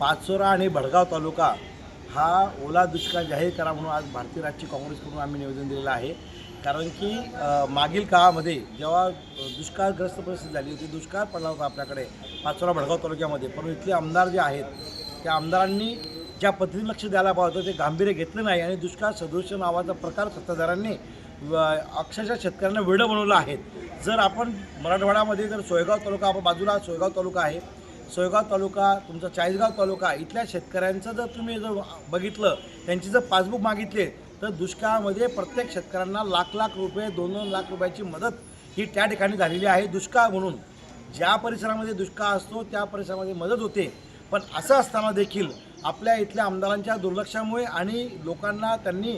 पाचोरा आणि भडगाव तालुका हा ओला दुष्काळ जाहीर करा म्हणून आज भारतीय राष्ट्रीय काँग्रेसकडून आम्ही निवेदन दिलेलं आहे. कारण की मागील काळामध्ये जेव्हा दुष्काळग्रस्त परिस्थिती झाली होती दुष्काळ पडला होता आपल्याकडे पाचोरा भडगाव तालुक्यामध्ये. पण इथले आमदार जे आहेत त्या आमदारांनी ज्या पद्धतीने लक्ष द्यायला पाहिजे होतं ते गांभीर्य घेतलं नाही आणि दुष्काळ सदृश्य नावाचा प्रकार सत्ताधाऱ्यांनी अक्षरशः शेतकऱ्यांना वेडं बनवलं आहेत जर आपण मराठवाड्यामध्ये जर सोयगाव तालुका आपण बाजूला सोयगाव तालुका आहे सोयगाव तालुका तुमचा चाळीसगाव तालुका इथल्या शेतकऱ्यांचं जर तुम्ही जर बघितलं त्यांची जर पासबुक मागितले तर दुष्काळामध्ये प्रत्येक शेतकऱ्यांना लाख लाख रुपये दोन दोन लाख रुपयाची मदत ही त्या ठिकाणी झालेली आहे दुष्काळ म्हणून. ज्या परिसरामध्ये दुष्काळ असतो त्या परिसरामध्ये मदत होते. पण असं असताना देखील आपल्या इथल्या आमदारांच्या दुर्लक्षामुळे आणि लोकांना त्यांनी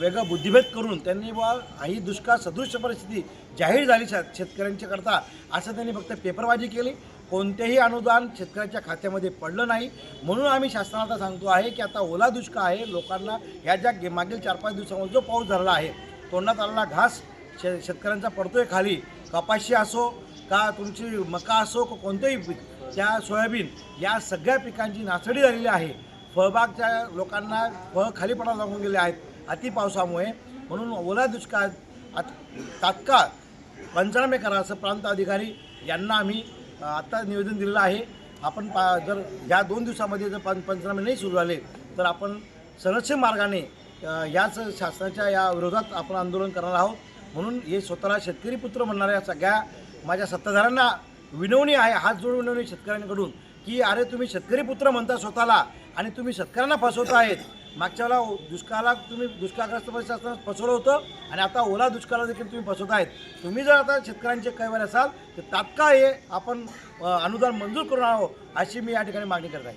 वेगळं बुद्धिभेद करून त्यांनी बा ही दुष्काळ सदृश्य परिस्थिती जाहीर झाली शेत शेतकऱ्यांच्या करता असं त्यांनी फक्त पेपरबाजी केली. कोणतेही अनुदान शेतकऱ्याच्या खात्यामध्ये पडलं नाही. म्हणून आम्ही शासनाला सांगतो आहे की आता ओला दुष्काळ आहे. लोकांना ह्या ज्या गे- मागील चार पाच दिवसामध्ये जो पाऊस झालेला आहे तोंडात आलेला घास शे शेतकऱ्यांचा पडतोय खाली. कपाशी असो का तुमची मका असो कोणतंही पीक त्या सोयाबीन या सगळ्या पिकांची नासडी झालेली आहे. फळबागच्या लोकांना फळ खाली लागून गेले आहेत अति पावसामुळे. म्हणून ओला दुष्काळ आत- तात्काळ पंचनामे करा असं प्रांत अधिकारी यांना आम्ही आत्ता निवेदन दिलेलं आहे. आपण पा जर या दोन दिवसामध्ये जर पं पंचनामे नाही सुरू झाले तर आपण संरक्षण मार्गाने याच शासनाच्या या विरोधात आपण आंदोलन करणार आहोत. म्हणून हे स्वतःला शेतकरी पुत्र म्हणणाऱ्या सगळ्या माझ्या सत्ताधाऱ्यांना विनवणी आहे हात जोडून विनवणी शेतकऱ्यांकडून की अरे तुम्ही शेतकरी पुत्र म्हणता स्वतःला आणि तुम्ही शेतकऱ्यांना फसवत आहेत. मागच्या वेळेला दुष्काळाला तुम्ही दुष्काळग्रस्त परिस्थिती असताना फसवलं होतं आणि आता ओला दुष्काळाला देखील तुम्ही फसवत आहेत. तुम्ही जर आता शेतकऱ्यांचे कैवार असाल तर तात्काळ हे आपण अनुदान मंजूर करून आहो अशी मी या ठिकाणी मागणी करत आहे.